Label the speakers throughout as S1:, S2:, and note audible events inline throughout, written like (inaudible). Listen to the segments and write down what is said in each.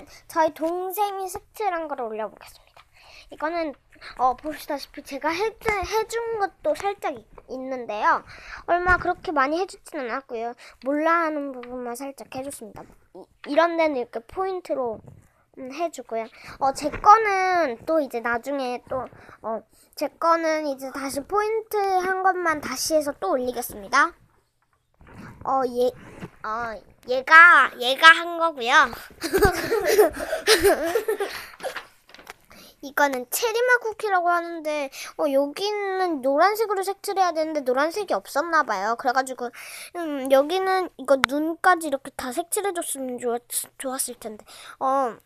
S1: 이번에는 저희 동생이 색칠한 거를 올려보겠습니다. 이거는 어, 보시다시피 제가 해주, 해준 것도 살짝 있, 있는데요. 얼마 그렇게 많이 해주지는 않았고요. 몰라 하는 부분만 살짝 해줬습니다. 이, 이런 데는 이렇게 포인트로 음, 해주고요. 어, 제 거는 또 이제 나중에 또, 어, 제 거는 이제 다시 포인트 한 것만 다시 해서 또 올리겠습니다. 어, 얘, 어, 얘가, 얘가 한 거고요. (laughs) 이거는 체리맛 쿠키라고 하는데 어, 여기는 노란색으로 색칠해야 되는데 노란색이 없었나 봐요. 그래가지고 음, 여기는 이거 눈까지 이렇게 다 색칠해줬으면 좋았, 좋았을 텐데 어.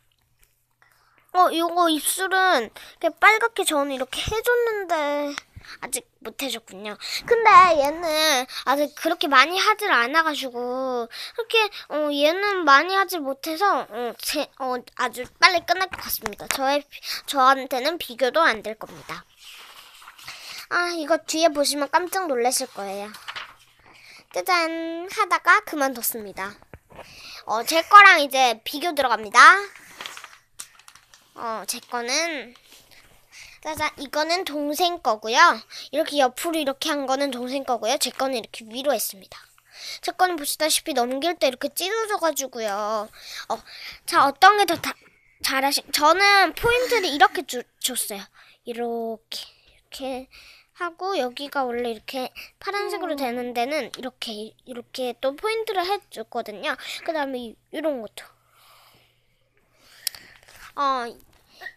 S1: 어, 이거 입술은 이렇게 빨갛게 저는 이렇게 해줬는데 아직 못 해줬군요. 근데 얘는 아직 그렇게 많이 하질 않아가지고 그렇게 어, 얘는 많이 하질 못해서 어, 제, 어, 아주 빨리 끝날 것 같습니다. 저의 저한테는 비교도 안 될 겁니다. 아 이거 뒤에 보시면 깜짝 놀라실 거예요. 짜잔 하다가 그만뒀습니다. 어, 제 거랑 이제 비교 들어갑니다. 어, 제 거는 짜잔 이거는 동생 거고요. 이렇게 옆으로 이렇게 한 거는 동생 거고요. 제 거는 이렇게 위로 했습니다. 제 거는 보시다시피 넘길 때 이렇게 찢어져가지고요. 어, 자 어떤 게 더 잘하신? 저는 포인트를 이렇게 주, 줬어요. 이렇게 이렇게 하고 여기가 원래 이렇게 파란색으로 되는 데는 이렇게 이렇게 또 포인트를 해줬거든요. 그 다음에 이런 것도. 어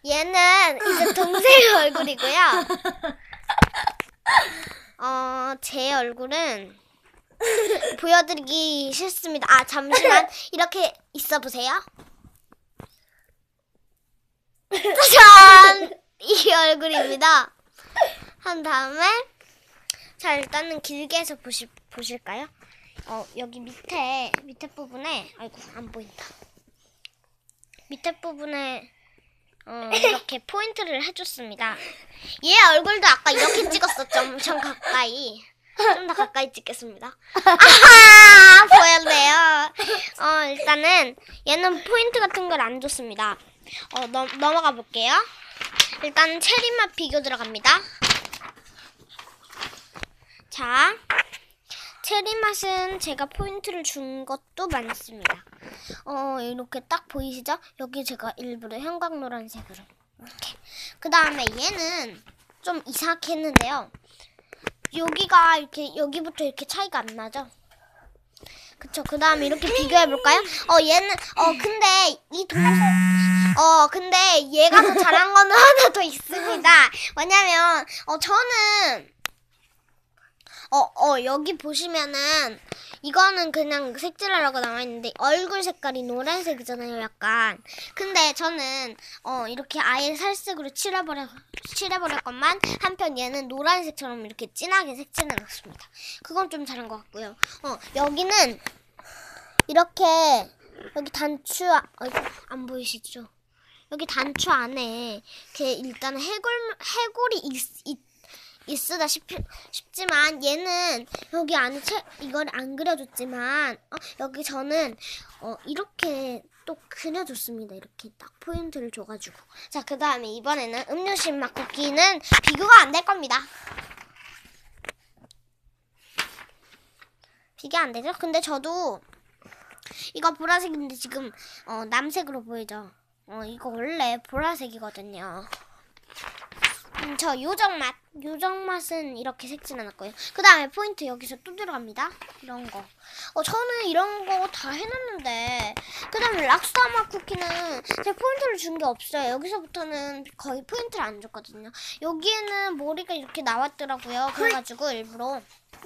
S1: 얘는 이제 동생 (laughs) 얼굴이고요. 어, 제 얼굴은 (laughs) 보여드리기 싫습니다. 아, 잠시만. 이렇게 있어 보세요. 짜잔! 이 얼굴입니다. 한 다음에, 자, 일단은 길게 해서 보시, 보실까요? 어, 여기 밑에, 밑에 부분에, 아이고, 안 보인다. 밑에 부분에, 어, (laughs) 이렇게 포인트를 해줬습니다. 얘 얼굴도 아까 이렇게 찍었었죠. 엄청 가까이. 좀 더 가까이 찍겠습니다. 아하! 보였네요. 어, 일단은 얘는 포인트 같은 걸 안 줬습니다. 어, 넘, 넘어가 볼게요. 일단 체리맛 비교 들어갑니다. 자, 체리 맛은 제가 포인트를 준 것도 많습니다. 어, 이렇게 딱 보이시죠? 여기 제가 일부러 형광 노란색으로. 이렇게. 그 다음에 얘는 좀 이상하게 했는데요. 여기가 이렇게, 여기부터 이렇게 차이가 안 나죠? 그쵸. 그 다음에 이렇게 비교해볼까요? 어, 얘는, 어, 근데 이 동영상, 어, 근데 얘가 더 잘한 거는 (laughs) 하나 더 있습니다. 왜냐면, 어, 저는, 어, 어, 여기 보시면은, 이거는 그냥 색칠하라고 나와있는데, 얼굴 색깔이 노란색이잖아요, 약간. 근데 저는, 어, 이렇게 아예 살색으로 칠해버려, 칠해버릴 것만, 한편 얘는 노란색처럼 이렇게 진하게 색칠해놨습니다. 그건 좀 잘한 것 같고요. 어, 여기는, 이렇게, 여기 단추, 아, 어이구, 안 보이시죠? 여기 단추 안에, 이렇게 일단 해골, 해골이 있, 있 있으다 싶, 싶지만 얘는 여기 안에 책 이걸 안 그려줬지만 어, 여기 저는 어, 이렇게 또 그려줬습니다. 이렇게 딱 포인트를 줘가지고 자 그 다음에 이번에는 맛 쿠키는 비교가 안 될 겁니다. 비교 안 되죠? 근데 저도 이거 보라색인데 지금 어, 남색으로 보이죠? 어, 이거 원래 보라색이거든요. 음, 저 요정 맛. 요정 맛은 이렇게 색진 않았고요. 그 다음에 포인트 여기서 또 들어갑니다. 이런 거. 어, 저는 이런 거 다 해놨는데. 그 다음에 락스타 맛 쿠키는 제 포인트를 준 게 없어요. 여기서부터는 거의 포인트를 안 줬거든요. 여기에는 머리가 이렇게 나왔더라고요. 그래가지고 일부러.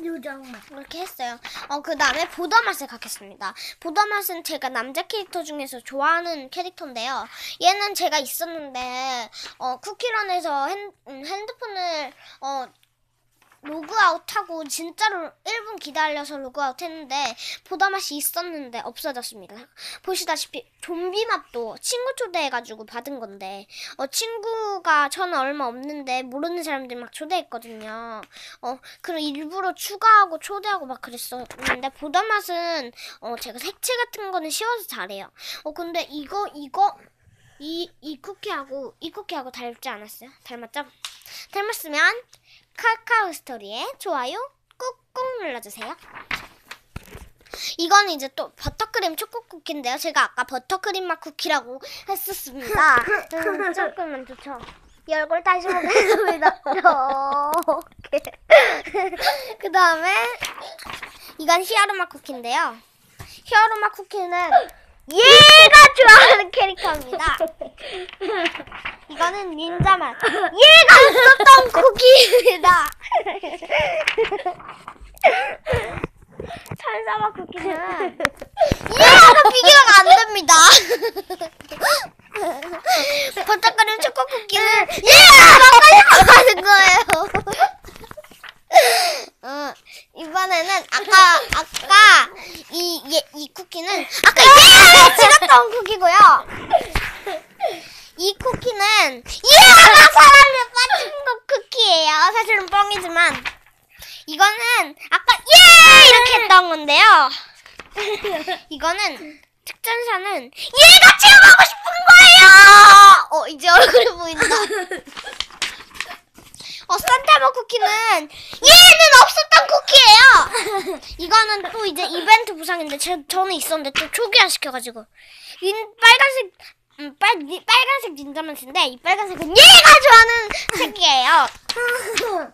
S2: 요정 맛.
S1: 이렇게 했어요. 어, 그 다음에 보더 맛을 갖겠습니다. 보더 맛은 제가 남자 캐릭터 중에서 좋아하는 캐릭터인데요. 얘는 제가 있었는데, 어, 쿠키런에서 핸, 음, 핸드폰을, 어, 로그아웃하고 진짜로 1분 기다려서 로그아웃 했는데 보다 맛이 있었는데 없어졌습니다. 보시다시피 좀비 맵도 친구 초대해가지고 받은 건데 어 친구가 저는 얼마 없는데 모르는 사람들 막 초대했거든요. 어 그럼 일부러 추가하고 초대하고 막 그랬었는데 보다 맛은 어 제가 색채 같은 거는 쉬워서 잘해요. 어 근데 이거 이거 이, 이 쿠키하고 이 쿠키하고 닮지 않았어요? 닮았죠? 닮았으면 카카오 스토리에 좋아요 꾹꾹 눌러주세요. 이건 이제 또 버터크림 초코 쿠키인데요. 제가 아까 버터크림 맛 쿠키라고 했었습니다. (laughs) 음, 조금만 좋죠. 이 얼굴 다시 보겠습니다. (laughs) 이렇게. (laughs) 그 다음에 이건 히아루 맛 쿠키인데요. 히아루 맛 쿠키는 얘가 좋아하는 캐릭터입니다. 이거는 닌자 맛. 얘가 있었던 쿠키입니다. 천사맛 쿠키는 얘가 비교가 안 됩니다. 버터크림 초코 쿠키는 얘가 가까이 가는 거예요. 어, 이번에는 아까 아까 이, 얘, 이 쿠키는 아까 얘가 찍었던 (laughs) 쿠키고요. 이 쿠키는 얘가 사람에 빠진 거 쿠키예요. 사실은 뻥이지만 이거는 아까 예 이렇게 했던 건데요. (laughs) 이거는 특전사는 얘가 체험하고 싶은 거예요. 어 이제 얼굴이 보인다. 어 산타버 쿠키는 얘는 없었던 쿠키예요. 이거는 또 이제 이벤트 부상인데 제, 저는 있었는데 또 초기화 시켜가지고 이 빨간색 음, 빨 니- 빨간색 닌자만인데 이 빨간색은 얘가 좋아하는 (laughs) 색이에요. (laughs)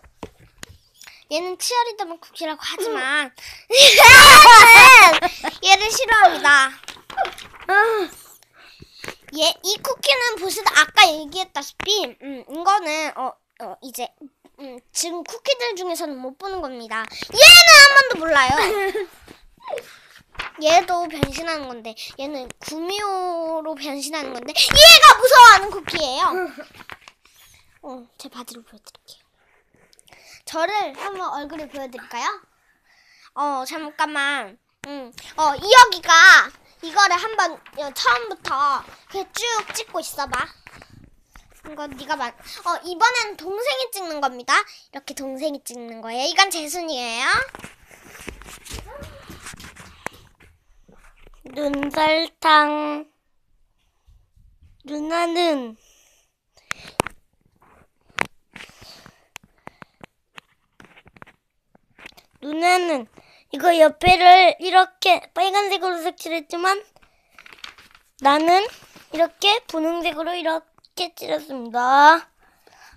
S1: 얘는 치어리더만 쿠키라고 하지만 (laughs) 얘는 얘를 싫어합니다. 얘 이 쿠키는 보시다 아까 얘기했다시피 음, 이거는 어, 어 이제 음, 지금 쿠키들 중에서는 못 보는 겁니다. 얘는 한 번도 몰라요. 얘도 변신하는 건데 얘는 구미호로 변신하는 건데 얘가 무서워하는 쿠키예요. (laughs) 어, 제 바지를 보여드릴게요. 저를 한번 얼굴을 보여드릴까요? 어 잠깐만. 음, 어 이여기가 이거를 한번 어, 처음부터 그냥 쭉 찍고 있어봐. 이거 네가 말. 어 이번엔 동생이 찍는 겁니다. 이렇게 동생이 찍는 거예요. 이건 재순이에요. 눈설탕. 누나는 누나는 이거 옆에를 이렇게 빨간색으로 색칠했지만 나는 이렇게 분홍색으로 이렇게 칠했습니다.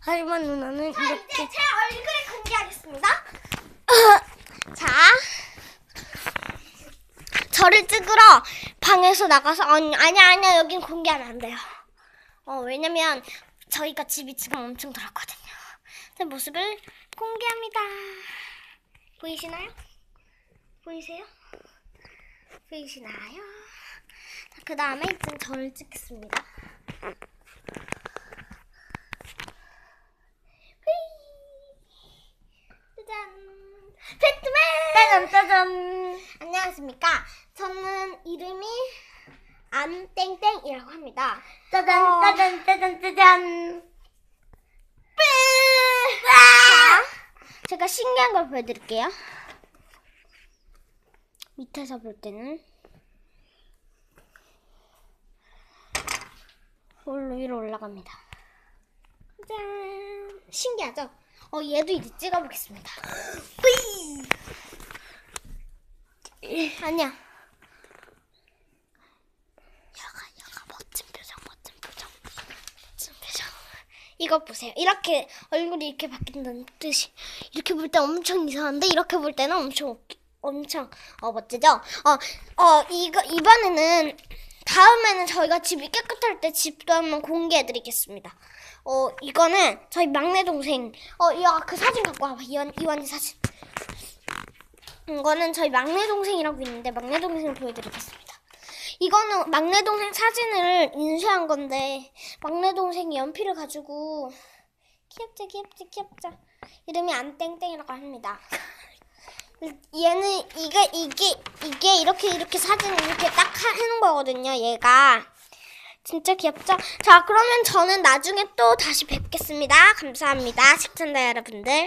S1: 하지만 누나는 이렇게 제 얼굴을 공개하겠습니다. (laughs) 자, 저를 찍으러 방에서 나가서 아니 아니야 아니야 여긴 공개하면 안 돼요. 어 왜냐면 저희가 집이 지금 엄청 더럽거든요. 제 모습을 공개합니다. 보이시나요? 보이세요? 보이시나요? 자, 그 다음에 이제 저를 찍겠습니다. 휘! 짜잔! 배트맨! 짜잔, 짜잔! 안녕하십니까. 저는 이름이 안땡땡이라고 합니다. 짜잔,
S2: 어.
S1: 짜잔, 짜잔, 짜잔! 자, 제가 신기한 걸 보여드릴게요. 밑에서 볼 때는 올로 위로 올라갑니다. 짠! 신기하죠? 어, 얘도 이제 찍어보겠습니다. 아니야. 여가, 여가, 멋진 표정, 멋진 표정. 멋진 표정. 이것 보세요. 이렇게 얼굴이 이렇게 바뀐다는 뜻이 이렇게 볼 때 엄청 이상한데 이렇게 볼 때는 엄청 엄청 어 멋지죠? 어, 어 이거 이번에는 다음에는 저희가 집이 깨끗할 때 집도 한번 공개해드리겠습니다. 어 이거는 저희 막내 동생 어 이거 그 사진 갖고 와봐 이완 이완이 사진. 이거는 저희 막내 동생이라고 있는데 막내 동생을 보여드리겠습니다. 이거는 막내 동생 사진을 인쇄한 건데 막내 동생이 연필을 가지고 귀엽죠 귀엽죠 귀엽죠 이름이 안땡땡이라고 합니다. 얘는 이게 이게 이게 이렇게 이렇게 사진 이렇게 딱 하는 거거든요. 얘가 진짜 귀엽죠? 자, 그러면 저는 나중에 또 다시 뵙겠습니다. 감사합니다. 시청자 여러분들.